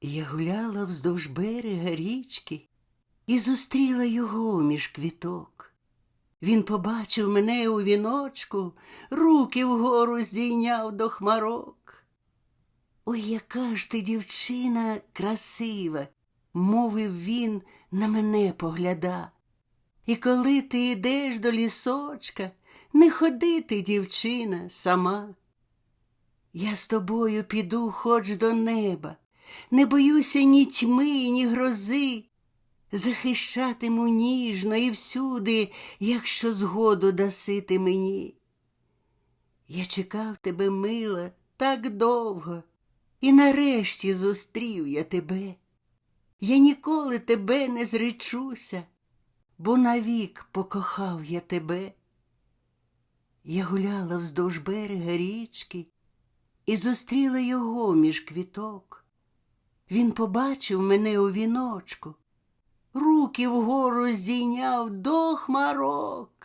Я гуляла вздовж берега річки і зустріла його між квіток. Він побачив мене у віночку, руки вгору здійняв до хмарок. Ой, яка ж ти, дівчина, красива, мовив він, на мене погляда. І коли ти йдеш до лісочка, не ходи ти, дівчина, сама. Я з тобою піду хоч до неба, не боюся ні тьми, ні грози. Захищатиму ніжно і всюди, якщо згоду даси ти мені. Я чекав тебе, мила, так довго, і нарешті зустрів я тебе. Я ніколи тебе не зречуся, бо навік покохав я тебе. Я гуляла вздовж берега річки і зустріла його між квіток. Він побачив мене у віночку, руки вгору зійняв до хмарок.